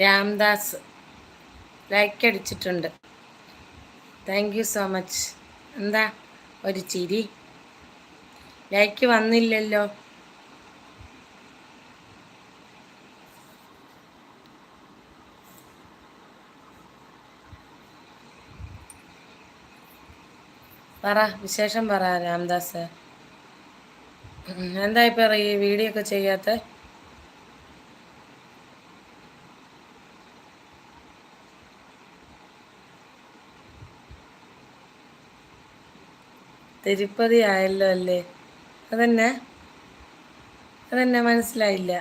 Ramdas like അടിച്ചിട്ടുണ്ട്. Thank you so much എന്താ? ഒരു ചിരി. ലൈക്ക് വന്നില്ലല്ലോ. പറ വിശേഷം പറ രാംദാസ്. എന്താ ഇപ്പം ഈ വീഡിയോ ഒക്കെ ചെയ്യാത്ത? തിരുപ്പതി ആയല്ലോ അല്ലേ? അതന്നെ. അതന്നെ മനസ്സിലായില്ല.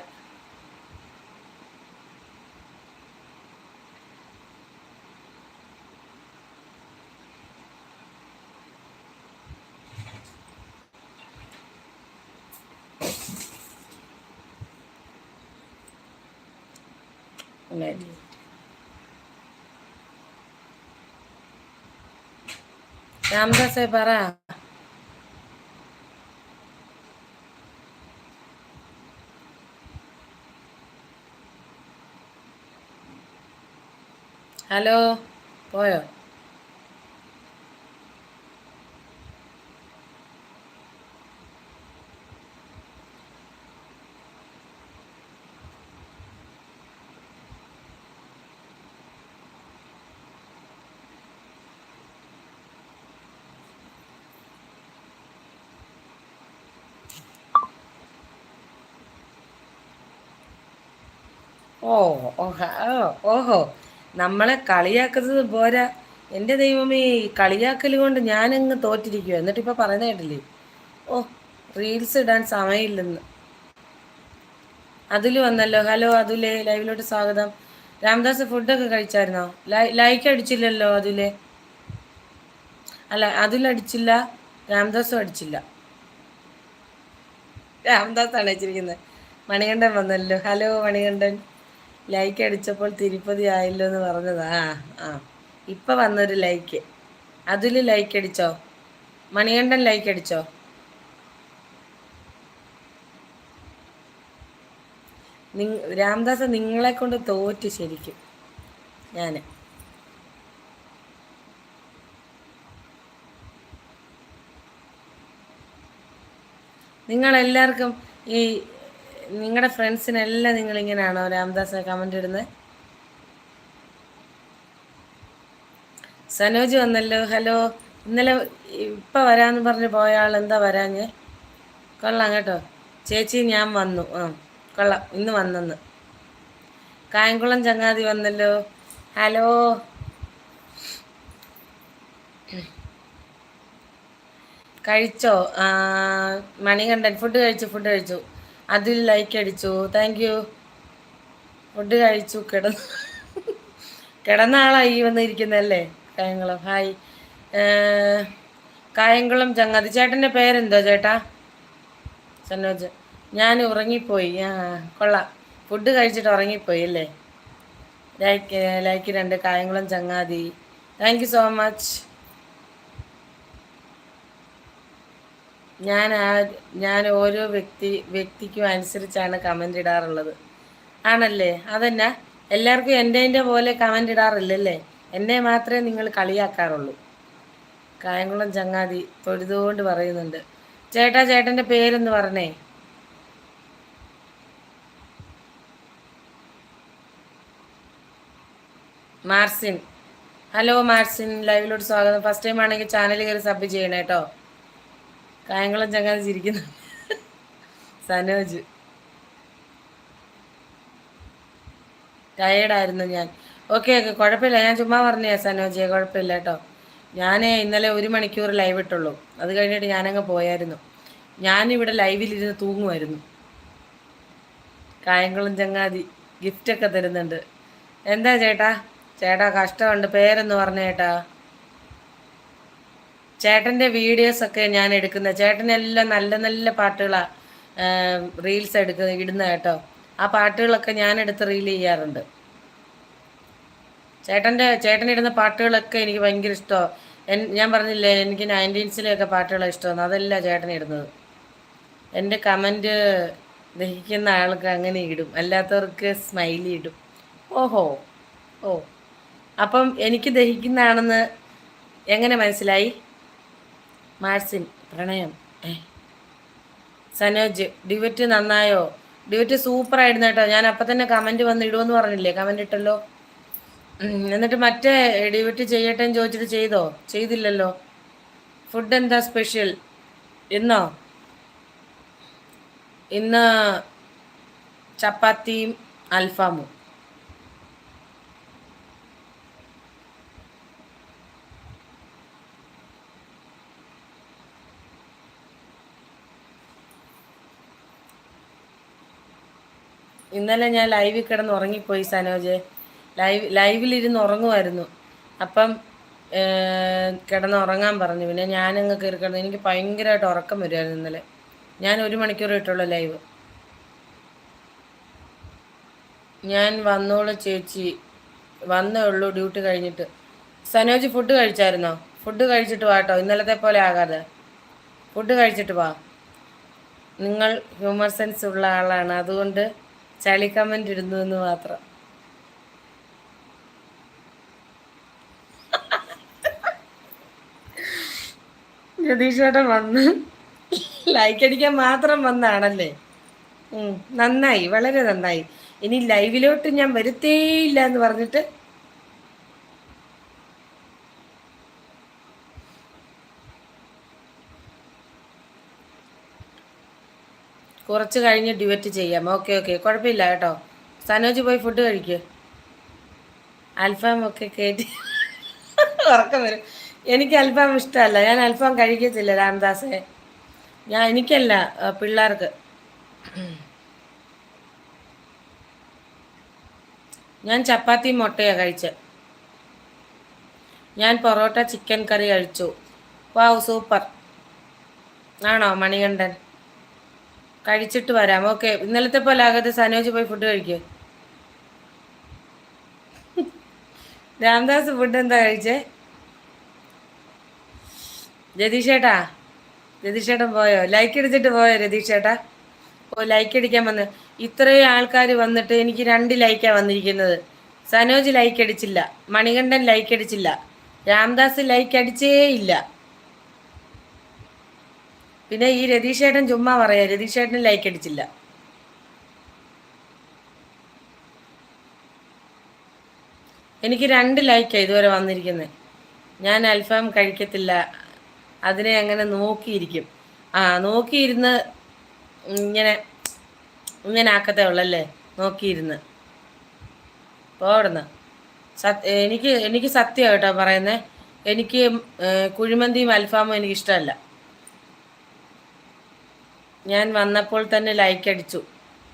രാംദാസേ പറ. ഹലോ പോയോ ഓ ഓഹോ നമ്മളെ കളിയാക്കുന്നത് പോരാ. എന്റെ ദൈവമേ കളിയാക്കൽ കൊണ്ട് ഞാനങ്ങ് തോറ്റിരിക്കുക എന്നിട്ടിപ്പോൾ പറയുന്ന കേട്ടില്ലേ? ഓ റീൽസ് ഇടാൻ സമയമില്ലെന്ന്. അതിൽ വന്നല്ലോ. ഹലോ അതുലേ ലൈവിലോട്ട് സ്വാഗതം. രാംദാസ് ഫുഡൊക്കെ കഴിച്ചായിരുന്നോ? ലൈക്ക് അടിച്ചില്ലല്ലോ അതിലെ. അല്ല അതിലടിച്ചില്ല രാംദാസും അടിച്ചില്ല. രാംദാസാണ് അടിച്ചിരിക്കുന്നത്. മണികണ്ഠൻ വന്നല്ലോ. ഹലോ മണികണ്ഠൻ. ലൈക്ക് അടിച്ചപ്പോൾ തിരുപ്പതി ആയല്ലോ എന്ന് പറഞ്ഞതാ. ആ ആ. ഇപ്പൊ വന്നൊരു ലൈക്ക് അതിൽ ലൈക്ക് അടിച്ചോ? മണികണ്ഠൻ ലൈക്ക് അടിച്ചോ? രാംദാസ് നിങ്ങളെ കൊണ്ട് തോറ്റ് ശരിക്കും. ഞാൻ നിങ്ങളെല്ലാവർക്കും ഈ നിങ്ങളുടെ ഫ്രണ്ട്സിനെല്ലാം നിങ്ങൾ ഇങ്ങനെയാണോ രാംദാസ് കമന്റ് ഇടുന്നത് സനോജ് വന്നല്ലോ ഹലോ. ഇന്നലെ ഇപ്പം വരാമെന്ന് പറഞ്ഞ് പോയ ആൾ എന്താ വരാഞ്ഞ്? കൊള്ളാം കേട്ടോ. ചേച്ചി ഞാൻ വന്നു. ആ കൊള്ളാം. ഇന്ന് വന്നെന്ന്. കായംകുളം ചങ്ങാതി വന്നല്ലോ. ഹലോ. കഴിച്ചോ? മണികണ്ഠൻ ഫുഡ് കഴിച്ചു ഫുഡ് കഴിച്ചു. അതിൽ ലൈക്ക് അടിച്ചു. താങ്ക് യു ഫുഡ് കഴിച്ചു. കിടന്നു കിടന്ന ആളായി വന്നിരിക്കുന്നല്ലേ കായംകുളം. ഹായ് കായംകുളം ചങ്ങാതി. ചേട്ടന്റെ പേരെന്തോ ചേട്ടാ? സനോജ്. ഞാൻ ഉറങ്ങിപ്പോയി. ആ കൊള്ളാം. ഫുഡ് കഴിച്ചിട്ട് ഉറങ്ങിപ്പോയി അല്ലേ? ലൈക്ക് ലൈക്ക് രണ്ട് കായംകുളം ചങ്ങാതി. താങ്ക് യു സോ മച്ച് ഞാൻ ആ ഞാൻ ഓരോ വ്യക്തി വ്യക്തിക്കും അനുസരിച്ചാണ് കമന്റ് ഇടാറുള്ളത്. ആണല്ലേ? അതന്നെ. എല്ലാവർക്കും എന്റെ എന്റെ പോലെ കമന്റ് ഇടാറില്ലല്ലേ? എന്നെ മാത്രമേ നിങ്ങൾ കളിയാക്കാറുള്ളൂ. കായംകുളം ചങ്ങാതി തൊഴുതുകൊണ്ട് പറയുന്നുണ്ട്. ചേട്ടാ ചേട്ടന്റെ പേരെന്ന് പറഞ്ഞേ. മാർസിൻ. ഹലോ മാർസിൻ ലൈവിലോട്ട് സ്വാഗതം. ഫസ്റ്റ് ടൈം ആണെങ്കിൽ ചാനൽ കയറി സബ് ചെയ്യണേ കേട്ടോ കായംകുളം ചങ്ങാതി ചിരിക്കുന്നു. സനോജ്. ടയേർഡായിരുന്നു ഞാൻ. ഓക്കെ ഓക്കെ കുഴപ്പമില്ല. ഞാൻ ചുമ്മാ പറഞ്ഞേ സനോജിയെ കുഴപ്പമില്ല കേട്ടോ. ഞാൻ ഇന്നലെ ഒരു മണിക്കൂർ ലൈവ് ഇട്ടുള്ളൂ. അത് കഴിഞ്ഞിട്ട് ഞാനങ്ങ് പോയായിരുന്നു. ഞാനിവിടെ ലൈവിലിരുന്ന് തൂങ്ങുമായിരുന്നു. കായംകുളം ചങ്ങാതി ഗിഫ്റ്റൊക്കെ തരുന്നുണ്ട്. എന്താ ചേട്ടാ? ചേട്ടാ കഷ്ടമുണ്ട്. പേരെന്ന് പറഞ്ഞ ചേട്ടാ. ചേട്ടന്റെ വീഡിയോസൊക്കെ ഞാൻ എടുക്കുന്നത് ചേട്ടനെല്ലാം നല്ല നല്ല പാട്ടുകളാണ് റീൽസ് എടുക്കുന്ന ഇടുന്ന കേട്ടോ. ആ പാട്ടുകളൊക്കെ ഞാൻ എടുത്ത് റീൽ ചെയ്യാറുണ്ട്. ചേട്ടന്റെ ചേട്ടൻ ഇടുന്ന പാട്ടുകളൊക്കെ എനിക്ക് ഭയങ്കര ഇഷ്ടമാണ് ഞാൻ പറഞ്ഞില്ലേ എനിക്ക് നയന്റീൻസിലെയൊക്കെ പാട്ടുകളെ ഇഷ്ടമാണ് അതല്ല ചേട്ടൻ ഇടുന്നത്. എന്റെ കമന്റ് ദഹിക്കുന്ന ആൾക്ക് അങ്ങനെ ഇടും. അല്ലാത്തവർക്ക് സ്മൈലി ഇടും. ഓഹോ ഓ. അപ്പം എനിക്ക് ദഹിക്കുന്നതാണെന്ന് എങ്ങനെ മനസ്സിലായി? മാർസിൻ പ്രണയം. സനോജ് ഡിവറ്റ് നന്നായോ? ഡിവറ്റ് സൂപ്പർ ആയിരുന്നു കേട്ടോ. ഞാൻ അപ്പം തന്നെ കമന്റ് വന്ന് ഇടുമെന്ന് പറഞ്ഞില്ലേ? കമന്റ് ഇട്ടല്ലോ. എന്നിട്ട് മറ്റേ ഡിവറ്റ് ചെയ്യട്ടെ എന്ന് ചോദിച്ചിട്ട് ചെയ്തോ? ചെയ്തില്ലല്ലോ. ഫുഡ് എന്താ സ്പെഷ്യൽ? ഇന്നോ? ഇന്ന് ചപ്പാത്തിയും അൽഫാമും. ഇന്നലെ ഞാൻ ലൈവിൽ കിടന്ന് ഉറങ്ങിപ്പോയി സനോജ്. ലൈവ് ലൈവിലിരുന്ന് ഉറങ്ങുമായിരുന്നു. അപ്പം കിടന്ന് ഉറങ്ങാൻ പറഞ്ഞു. പിന്നെ ഞാനങ്ങ് കയറി കിടന്നു എനിക്ക് ഭയങ്കരമായിട്ട് ഉറക്കം വരുമായിരുന്നു ഇന്നലെ. ഞാൻ ഒരു മണിക്കൂർ ഇട്ടുള്ള ലൈവ് ഞാൻ വന്നോളൂ ചേച്ചി. വന്നേ ഉള്ളൂ ഡ്യൂട്ടി കഴിഞ്ഞിട്ട്. സനോജ് ഫുഡ് കഴിച്ചായിരുന്നോ? ഫുഡ് കഴിച്ചിട്ട് വാട്ടോ ഇന്നലത്തെ പോലെ ആകാതെ. ഫുഡ് കഴിച്ചിട്ട് വാ. നിങ്ങൾ ഹ്യൂമർ സെൻസ് ഉള്ള ആളാണ്. അതുകൊണ്ട് ചളി കമന്റ് ഇടുന്നു എന്ന് മാത്രം. ജതീഷേട്ടൻ വന്ന്. ലൈക്ക് അടിക്കാൻ മാത്രം വന്നാണല്ലേ? ഉം, നന്നായി വളരെ നന്നായി. ഇനി ലൈവിലോട്ട് ഞാൻ വരുത്തേയില്ല എന്ന് പറഞ്ഞിട്ട് കുറച്ച് കഴിഞ്ഞ് ഡിവറ്റ് ചെയ്യാം. ഓക്കെ ഓക്കെ കുഴപ്പമില്ല കേട്ടോ. സനോജ് പോയി ഫുഡ് കഴിക്ക്. അൽഫാം ഒക്കെ കയറ്റി ഉറക്കം വരും. എനിക്ക് അൽഫാം ഇഷ്ടമല്ല. ഞാൻ അൽഫാം കഴിക്കത്തില്ല രാംദാസെ. ഞാൻ എനിക്കല്ല പിള്ളേർക്ക്. ഞാൻ ചപ്പാത്തി മുട്ടയാണ് കഴിച്ചത് ഞാൻ പൊറോട്ട ചിക്കൻ കറി കഴിച്ചു. വാവ് സൂപ്പർ ആണോ മണികണ്ഠൻ? കഴിച്ചിട്ട് വരാം. ഓക്കെ. ഇന്നലത്തെ പോലെ ആകാതെ സനോജ് പോയി ഫുഡ് കഴിക്കുക രാംദാസ് ഫുഡ് എന്താ കഴിച്ചേ? രതീഷേട്ടാ? രതീഷേട്ടൻ പോയോ? ലൈക്ക് അടിച്ചിട്ട് പോയോ രതീഷേട്ടാ? ഓ ലൈക്ക് അടിക്കാൻ വന്ന്. ഇത്രയും ആൾക്കാർ വന്നിട്ട് എനിക്ക് രണ്ട് ലൈക്കാണ് വന്നിരിക്കുന്നത്. സനോജ് ലൈക്ക് അടിച്ചില്ല. മണികണ്ഠൻ ലൈക്ക് അടിച്ചില്ല. രാംദാസ് ലൈക്ക് അടിച്ചേ ഇല്ല. പിന്നെ ഈ രതീഷേട്ടൻ ചുമ്മാ പറയാ രതീഷേട്ടന് ലൈക്ക് അടിച്ചില്ല. എനിക്ക് രണ്ട് ലൈക്കാണ് ഇതുവരെ വന്നിരിക്കുന്നത് ഞാൻ അൽഫാം കഴിക്കത്തില്ല. അതിനെ അങ്ങനെ നോക്കിയിരിക്കും. ആ നോക്കിയിരുന്ന് ഇങ്ങനെ ഇങ്ങനെ ആക്കത്തേ ഉള്ളല്ലേ? നോക്കിയിരുന്ന്. പോടുന്ന. സത് എനിക്ക് എനിക്ക് സത്യം കേട്ടോ പറയുന്നത് എനിക്ക് കുഴിമന്തിയും അൽഫാമും എനിക്ക് ഇഷ്ടമല്ല ഞാൻ വന്നപ്പോൾ തന്നെ ലൈക്ക് അടിച്ചു.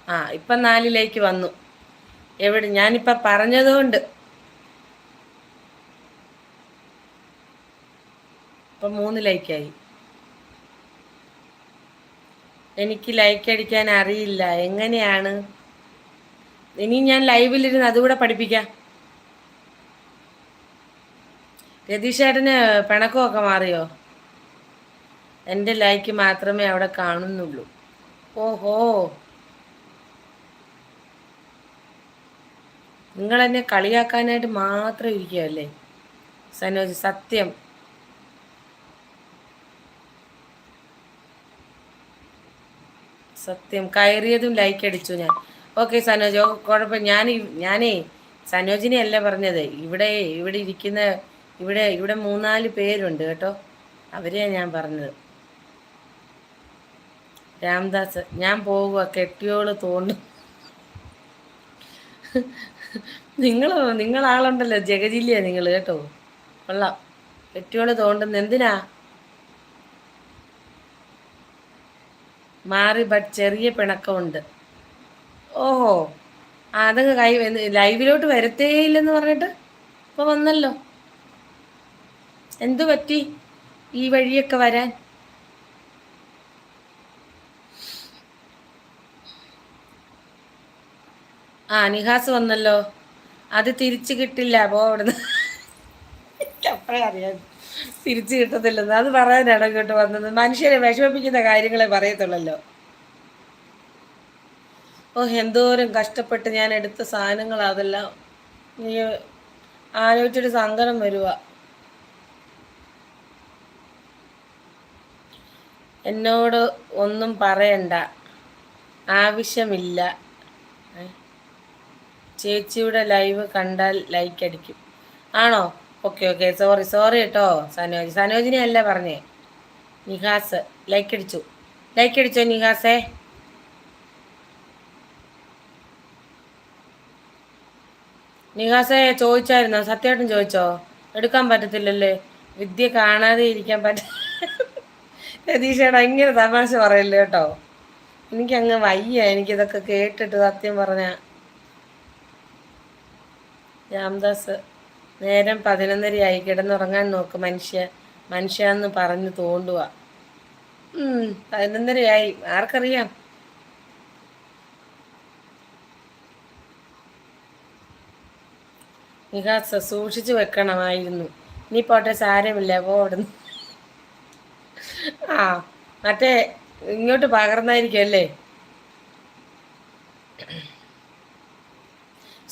ആ ഇപ്പം നാല് ലൈക്ക് വന്നു. എവിടെ? ഞാനിപ്പം പറഞ്ഞതുകൊണ്ട്. ഇപ്പം മൂന്ന് ലൈക്കായി എനിക്ക് ലൈക്ക് അടിക്കാൻ അറിയില്ല. എങ്ങനെയാണ്? ഇനി ഞാൻ ലൈവിലിരുന്ന് അതുകൂടെ പഠിപ്പിക്കാം. രതീഷേട്ടന് പിണക്കമൊക്കെ മാറിയോ? എന്റെ ലൈക്ക് മാത്രമേ അവിടെ കാണുന്നുള്ളൂ. ഓഹോ. നിങ്ങൾ എന്നെ കളിയാക്കാനായിട്ട് മാത്രം ഇരിക്കുകയല്ലേ? സനോജ് സത്യം. സത്യം. കയറിയതും ലൈക്ക് അടിച്ചു ഞാൻ. ഓക്കെ സനോജ്. കുഴപ്പം. ഞാൻ ഞാനേ സനോജിനെ അല്ല പറഞ്ഞത്. ഇവിടെ ഇവിടെ ഇരിക്കുന്ന ഇവിടെ ഇവിടെ മൂന്നാൽ പേരുണ്ട് കേട്ടോ. അവരെയാണ് ഞാൻ പറഞ്ഞത്. രാംദാസ് ഞാൻ പോവുക കെട്ടിയോൾ തോന്നും നിങ്ങൾ നിങ്ങളാളുണ്ടല്ലോ ജഗജില്ലയാ നിങ്ങൾ കേട്ടോ? കൊള്ളാം. കെട്ടിയോൾ തോണ്ടുന്ന എന്തിനാ? മാറി ബട്ട് ചെറിയ പിണക്കമുണ്ട്. ഓഹോ അതങ്ങ് കൈ ലൈവിലോട്ട് വരത്തേ ഇല്ലെന്ന് പറഞ്ഞിട്ട് ഇപ്പൊ വന്നല്ലോ? എന്തു പറ്റി ഈ വഴിയൊക്കെ വരാൻ? ആ നിഹാസ് വന്നല്ലോ. അത് തിരിച്ചു കിട്ടില്ല പോ അവിടുന്ന്. അപ്പഴേ അറിയാം. തിരിച്ചു കിട്ടത്തില്ലെന്ന്. അത് പറയാനാണ് ഇങ്ങോട്ട് വന്നത്. മനുഷ്യരെ വിഷമിപ്പിക്കുന്ന കാര്യങ്ങളെ പറയത്തുള്ളല്ലോ. ഓ എന്തോരം കഷ്ടപ്പെട്ട് ഞാൻ എടുത്ത സാധനങ്ങൾ അതെല്ലാം. നീ ആലോചിച്ചിട്ട് സങ്കടം വരുക എന്നോട് ഒന്നും പറയണ്ട. ആവശ്യമില്ല? ചേച്ചിയുടെ ലൈവ് കണ്ടാൽ ലൈക്ക് അടിക്കും. ആണോ? ഓക്കെ ഓക്കെ സോറി സോറി കേട്ടോ സനോജ്. സനോജിനെ അല്ല പറഞ്ഞേ. നിഹാസ് ലൈക്ക് അടിച്ചു. ലൈക്ക് അടിച്ചോ നിഹാസേ? നിഹാസേ ചോദിച്ചായിരുന്നോ? സത്യമായിട്ടും ചോദിച്ചോ? എടുക്കാൻ പറ്റത്തില്ലല്ലേ? വിദ്യ കാണാതെ ഇരിക്കാൻ പറ്റ രതീഷേടാ ഇങ്ങനെ തമാശ പറയല്ലേ കേട്ടോ? എനിക്കങ്ങ് വയ്യ. എനിക്കിതൊക്കെ കേട്ടിട്ട് സത്യം പറഞ്ഞ രാംദാസ് നേരം പതിനൊന്നരയായി കിടന്നുറങ്ങാൻ നോക്ക് മനുഷ്യ. മനുഷ്യ എന്ന് പറഞ്ഞ് തോണ്ടുക പതിനൊന്നരയായി. ആർക്കറിയാം? നിഹാസ സൂക്ഷിച്ചു വെക്കണമായിരുന്നു. ഇനി പോട്ടെ സാരമില്ല പോടുന്നു ആ മറ്റേ ഇങ്ങോട്ട് പകർന്നായിരിക്കും അല്ലേ?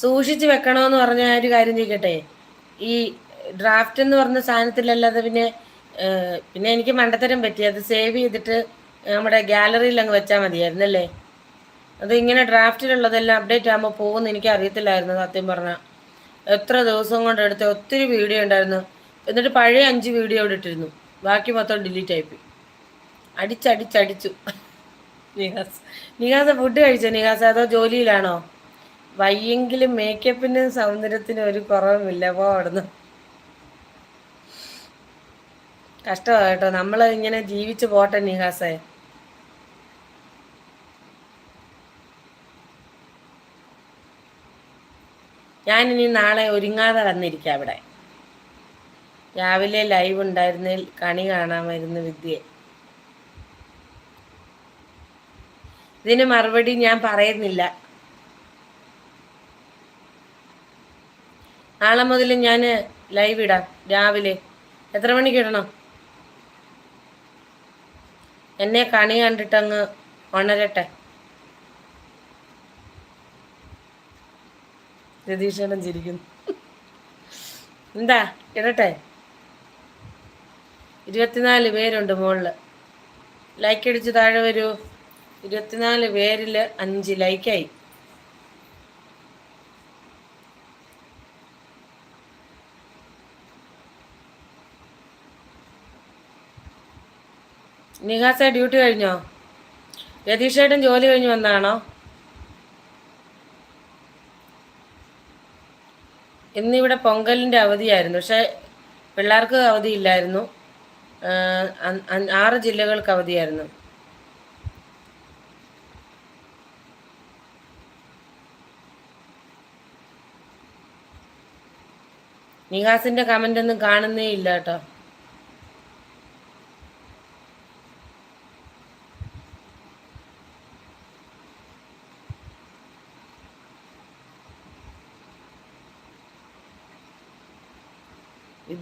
സൂക്ഷിച്ചു വെക്കണമെന്ന് പറഞ്ഞ ഒരു കാര്യം ചോദിക്കട്ടെ? ഈ ഡ്രാഫ്റ്റ് എന്ന് പറഞ്ഞ സാധനത്തിലല്ലാതെ പിന്നെ പിന്നെ എനിക്ക് മണ്ടത്തരം പറ്റി. അത് സേവ് ചെയ്തിട്ട് നമ്മുടെ ഗാലറിയിൽ അങ്ങ് വെച്ചാൽ മതിയായിരുന്നല്ലേ? അത് ഇങ്ങനെ ഡ്രാഫ്റ്റിലുള്ളതെല്ലാം അപ്ഡേറ്റ് ആകുമ്പോൾ പോകുമെന്ന് എനിക്ക് അറിയത്തില്ലായിരുന്നു സത്യം പറഞ്ഞാൽ എത്ര ദിവസം കൊണ്ട് എടുത്ത ഒത്തിരി വീഡിയോ ഉണ്ടായിരുന്നു. എന്നിട്ട് പഴയ അഞ്ച് വീഡിയോ ഇവിടെ ഇട്ടിരുന്നു. ബാക്കി മൊത്തം ഡിലീറ്റ് ആയിപ്പോയി അടിച്ചടിച്ചടിച്ചു. നിഹാസ്. നിഹാസ ഫുഡ് കഴിച്ചോ? നിഹാസ അതോ ജോലിയിലാണോ? വയ്യെങ്കിലും മേക്കപ്പിനും സൗന്ദര്യത്തിനും ഒരു കുറവുമില്ല. പോ അവിടുന്ന്. കഷ്ടമാണ് കേട്ടോ. നമ്മൾ ഇങ്ങനെ ജീവിച്ചു പോട്ടെ നിഹാസേ. ഇനി നാളെ ഒരുങ്ങാതെ വന്നിരിക്കാം അവിടെ. രാവിലെ ലൈവ് ഉണ്ടായിരുന്നതിൽ കണി കാണാമായിരുന്നു വിദ്യയെ. ഇതിന് മറുപടി ഞാൻ പറയുന്നില്ല. നാളെ മുതൽ ഞാൻ ലൈവ് ഇടാം രാവിലെ. എത്ര മണിക്ക് ഇടണം? എന്നെ കണി കണ്ടിട്ടങ്ങ് ഉണരട്ടെ. രതീഷേട്ടൻ ചിരിക്കുന്നു. എന്താ? ഇടട്ടെ. ഇരുപത്തിനാല് പേരുണ്ട് മുകളിൽ ലൈക്ക് അടിച്ച് താഴെ വരൂ. ഇരുപത്തിനാല് പേരിൽ അഞ്ച് ലൈക്കായി നിഹാസ ഡ്യൂട്ടി കഴിഞ്ഞോ? രതീഷേട്ടൻ ജോലി കഴിഞ്ഞ് വന്നാണോ ഇന്നിവിടെ പൊങ്കലിന്റെ അവധിയായിരുന്നു. പക്ഷേ പിള്ളേർക്ക് അവധിയില്ലായിരുന്നു. ആറ് ജില്ലകൾക്ക് അവധിയായിരുന്നു. നിഹാസിന്റെ കമന്റ് ഒന്നും കാണുന്നേ ഇല്ല കേട്ടോ.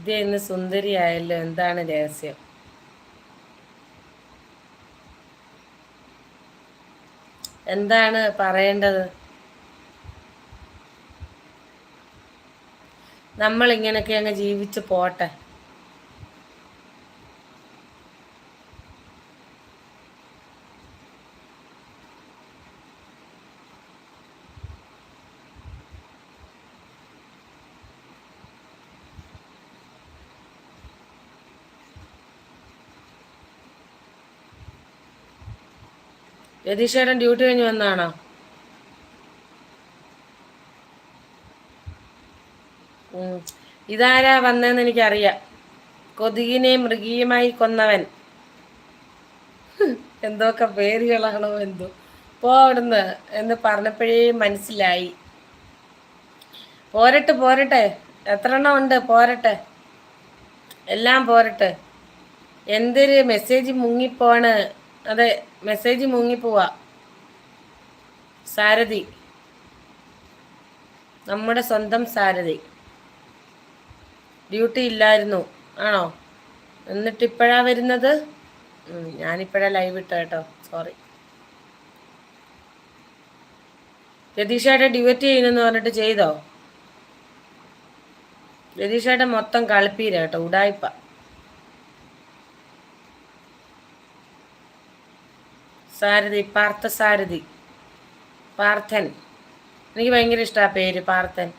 വിദ്യ ഇന്ന് സുന്ദരിയായല്ലോ? എന്താണ് രഹസ്യം? എന്താണ് പറയേണ്ടത്? നമ്മൾ ഇങ്ങനെയൊക്കെ അങ്ങ് ജീവിച്ച് പോട്ടെ. രതീഷേട്ടൻ ഡ്യൂട്ടി കഴിഞ്ഞ് വന്നാണോ. ഇതാരാ വന്നതെന്ന് എനിക്കറിയാം. കൊതുകിനെ മൃഗീയമായി കൊന്നവൻ. എന്തൊക്കെ പേരുകളാണോ എന്തോ. പോ അവിടുന്ന് എന്ന് പറഞ്ഞപ്പോഴേ മനസ്സിലായി. പോരട്ടെ പോരട്ടെ. എത്ര എണ്ണം ഉണ്ട്? പോരട്ടെ. എല്ലാം പോരട്ടെ. എന്തൊരു മെസ്സേജ് മുങ്ങിപ്പോണ്. അതെ മെസ്സേജ് മുങ്ങിപ്പോവാ സാരഥി. നമ്മുടെ സ്വന്തം സാരഥി. ഡ്യൂട്ടി ഇല്ലായിരുന്നു. ആണോ? എന്നിട്ട് ഇപ്പോഴാ വരുന്നത്? ഞാനിപ്പോഴാ ലൈവ് ഇട്ട കേട്ടോ. സോറി. രതീഷായിട്ട് ഡിവറ്റ് ചെയ്യുന്നെന്ന് പറഞ്ഞിട്ട് ചെയ്തോ? രതീഷായിട്ട് മൊത്തം കളിപ്പീര കേട്ടോ. സാരഥി പാർത്ഥ സാരഥി. പാർത്ഥൻ. എനിക്ക് ഭയങ്കര ഇഷ്ടമാണ് പേര് പാർത്ഥൻ.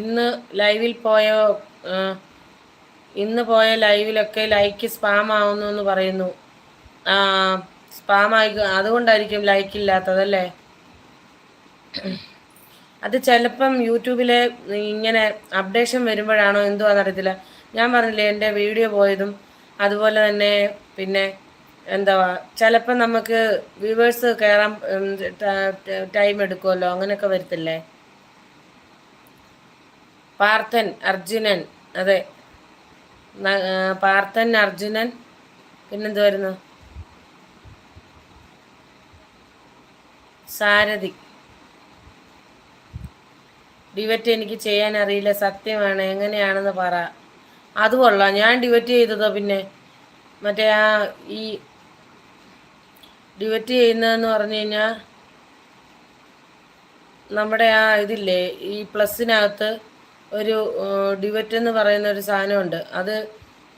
ഇന്ന് ലൈവിൽ പോയ ഇന്ന് പോയ ലൈവിലൊക്കെ ലൈക്ക് സ്പാം ആവുന്നു എന്ന് പറയുന്നു. സ്പാം ആയി അതുകൊണ്ടായിരിക്കും ലൈക്ക് ഇല്ലാത്തതല്ലേ? അത് ചിലപ്പം യൂട്യൂബിലെ ഇങ്ങനെ അപ്ഡേഷൻ വരുമ്പോഴാണോ എന്തോ അതറിയത്തില്ല ഞാൻ പറഞ്ഞില്ലേ എന്റെ വീഡിയോ പോയതും അതുപോലെ തന്നെ പിന്നെ എന്താ ചിലപ്പം നമുക്ക് വ്യൂവേഴ്സ് കയറാൻ ടൈം എടുക്കുമല്ലോ അങ്ങനെയൊക്കെ വരത്തില്ലേ? പാർത്ഥൻ അർജുനൻ അതെ. പാർത്ഥൻ അർജുനൻ പിന്നെന്തുവായിരുന്നു? സാരഥി. ഡിവറ്റ് എനിക്ക് ചെയ്യാൻ അറിയില്ല സത്യമാണ് എങ്ങനെയാണെന്ന് പറ. അത് കൊള്ളാം. ഞാൻ ഡിവറ്റ് ചെയ്തതോ പിന്നെ. മറ്റേ ആ ഈ ഡിവറ്റ് ചെയ്യുന്നതെന്ന് പറഞ്ഞു കഴിഞ്ഞാൽ നമ്മുടെ ആ ഇതില്ലേ ഈ പ്ലസ്സിനകത്ത് ഒരു ഡിവറ്റ് എന്ന് പറയുന്ന ഒരു സാധനമുണ്ട്. അത്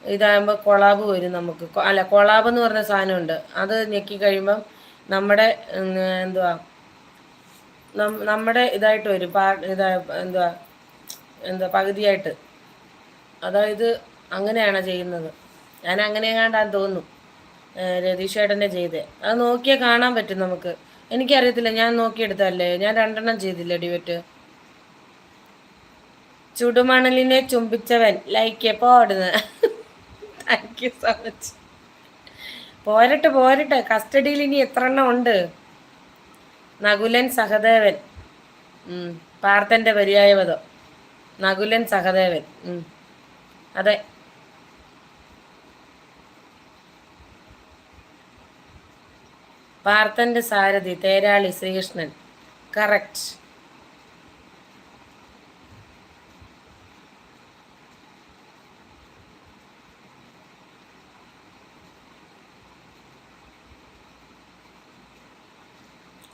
ഇതാകുമ്പോൾ കൊളാബ് വരും നമുക്ക്. അല്ല കൊളാബ് എന്ന് പറഞ്ഞ സാധനമുണ്ട്. അത് ഞെക്കി കഴിയുമ്പം നമ്മുടെ എന്തുവാ നമ്മുടെ ഇതായിട്ട് വരും. പാ ഇതാ എന്താ എന്താ പകുതിയായിട്ട്. അതായത് അങ്ങനെയാണ് ചെയ്യുന്നത്. ഞാൻ അങ്ങനെ എങ്ങാണ്ടാന്ന് തോന്നുന്നു രതീഷേട്ടന്റെ ചെയ്തേ. അത് നോക്കിയാൽ കാണാൻ പറ്റും നമുക്ക്. എനിക്കറിയത്തില്ല ഞാൻ നോക്കിയെടുത്തല്ലേ ഞാൻ രണ്ടെണ്ണം ചെയ്തില്ല ഡിവറ്റ് ചുടുമണലിനെ ചുംബിച്ചവൻ ലൈക്ക് എപ്പോ അവിടുന്ന് താങ്ക് യു സോ മച്ച് പോരട്ടെ പോരട്ടെ. കസ്റ്റഡിയിൽ ഇനി എത്ര എണ്ണം ഉണ്ട്? നകുലൻ സഹദേവൻ. പാർത്ഥന്റെ പര്യായവതം നകുലൻ സഹദേവൻ. അതെ. പാർത്ഥന്റെ സാരഥി തേരാളി ശ്രീകൃഷ്ണൻ. കറക്റ്റ്.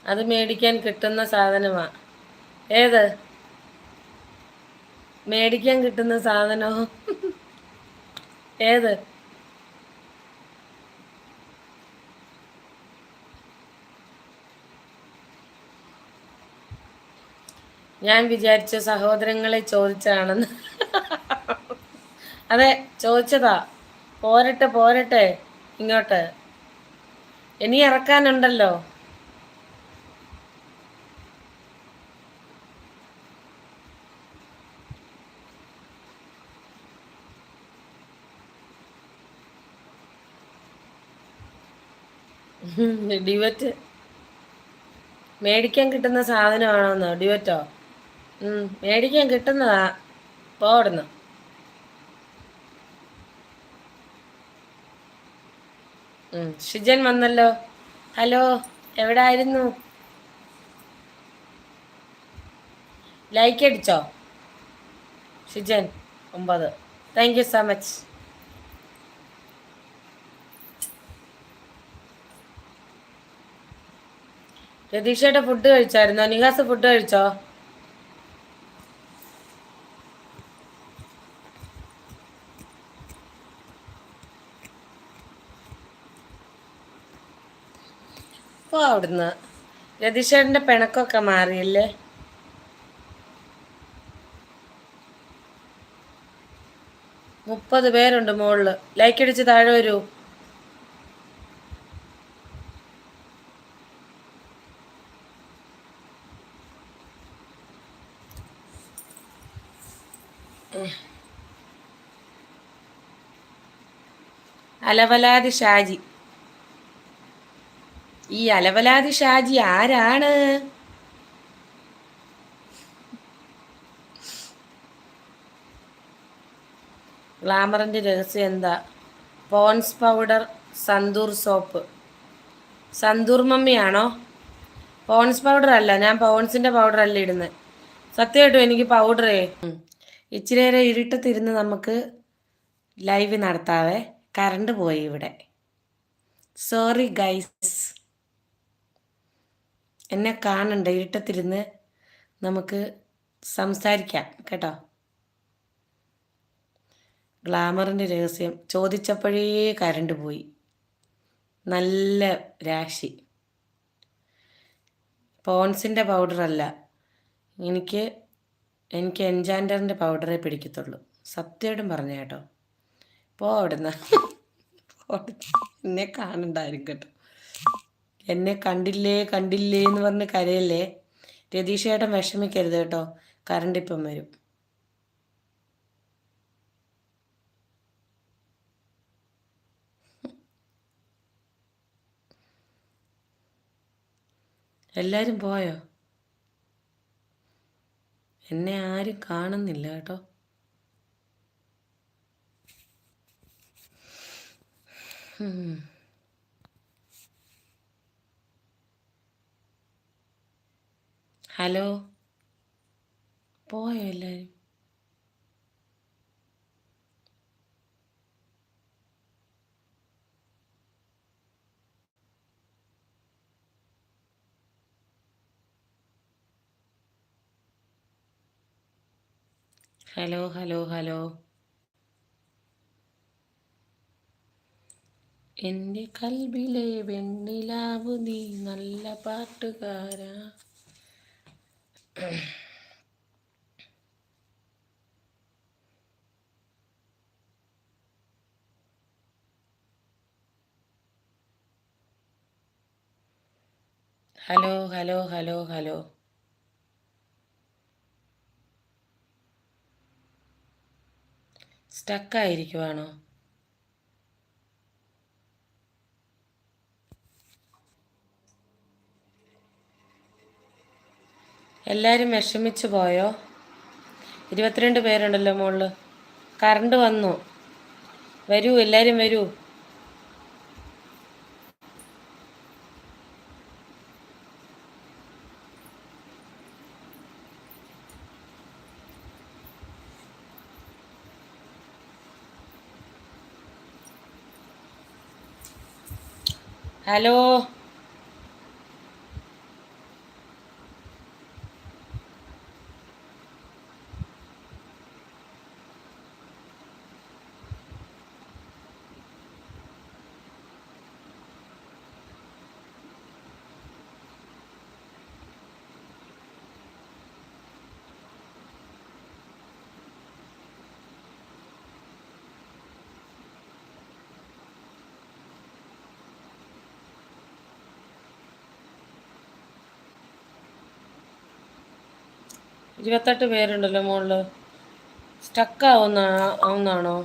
അത് മേടിക്കാൻ കിട്ടുന്ന സാധനമാ. ഏത്? മേടിക്കാൻ കിട്ടുന്ന സാധനമോ ഏത്? ഞാൻ വിചാരിച്ച സഹോദരങ്ങളെ ചോദിച്ചാണെന്ന്. അതെ ചോദിച്ചതാ. പോരട്ടെ പോരട്ടെ ഇങ്ങോട്ട്. ഇനി ഇറക്കാനുണ്ടല്ലോ. ഡിവറ്റ്. മേടിക്കാൻ കിട്ടുന്ന സാധനമാണോന്നോ? ഡിവറ്റോ? മേടിക്കാൻ കിട്ടുന്നതാ. പോടുന്നു ഷിജൻ വന്നല്ലോ. ഹലോ എവിടെ ആയിരുന്നു ലൈക്ക് അടിച്ചോ? ഷിജൻ ഒമ്പത്. താങ്ക് യു സോ മച്ച് രതീഷയുടെ ഫുഡ് കഴിച്ചായിരുന്നോ? നിഹാസ് ഫുഡ് കഴിച്ചോ? ഓ അവിടുന്ന് രതീഷേട്ടന്റെ പിണക്കൊക്കെ മാറിയല്ലേ? മുപ്പത് പേരുണ്ട് മുകളിൽ ലൈക്ക് അടിച്ച് താഴെ വരൂ. അലവലാതി ഷാജി. ഈ അലവലാതി ഷാജി ആരാണ്? ഗ്ലാമറിന്റെ രഹസ്യം എന്താ? Pond's powder Santoor soap. Santoor മമ്മിയാണോ? Pond's powder അല്ല ഞാൻ പോൺസിന്റെ പൗഡർ അല്ല ഇടുന്നത് സത്യമായിട്ടും എനിക്ക് പൗഡറേ. ഇച്ചിരി നേരം ഇരുട്ടത്തിരുന്ന് നമുക്ക് ലൈവ് നടത്താവേ. കറണ്ട് പോയി ഇവിടെ. സോറി ഗൈസ് എന്നെ കാണണ്ട ഇരുട്ടത്തിരുന്ന് നമുക്ക് സംസാരിക്കാം കേട്ടോ. ഗ്ലാമറിന്റെ രഹസ്യം. ചോദിച്ചപ്പോഴേ കരണ്ട് പോയി. നല്ല രാശി. പോൺസിന്റെ പൗഡറല്ല എനിക്ക് എനിക്ക് എൻജാൻഡറിന്റെ പൗഡറേ പിടിക്കത്തുള്ളൂ. സത്യമായിട്ടും പറഞ്ഞു കേട്ടോ. പോ അവിടുന്ന്. എന്നെ കാണണ്ടായിരിക്കും കേട്ടോ. എന്നെ കണ്ടില്ലേ കണ്ടില്ലേ എന്ന് പറഞ്ഞ് കരയല്ലേ? രതീഷേട്ടൻ വിഷമിക്കരുത് കേട്ടോ. കറണ്ട് ഇപ്പം വരും. എല്ലാവരും പോയോ? എന്നെ ആരും കാണുന്നില്ല കേട്ടോ. ഹലോ പോയോ എല്ലാവരും ഹലോ ഹലോ ഹലോ എന്റെ കൽബിലെ വെണ്ണിലാവു നീ നല്ല പാട്ടുകാരാ. Hello hello hello hello. സ്റ്റക്കായിരിക്കുവാണോ എല്ലാവരും വിഷമിച്ച് പോയോ? ഇരുപത്തിരണ്ട് പേരുണ്ടല്ലോ മോൾ. കറണ്ട് വന്നു. വരൂ എല്ലാവരും വരൂ. ഹലോ? ഇരുപത്തെട്ട് പേരുണ്ടല്ലോ മുകളിൽ സ്റ്റക്ക് ആവുന്ന ആവുന്നാണോ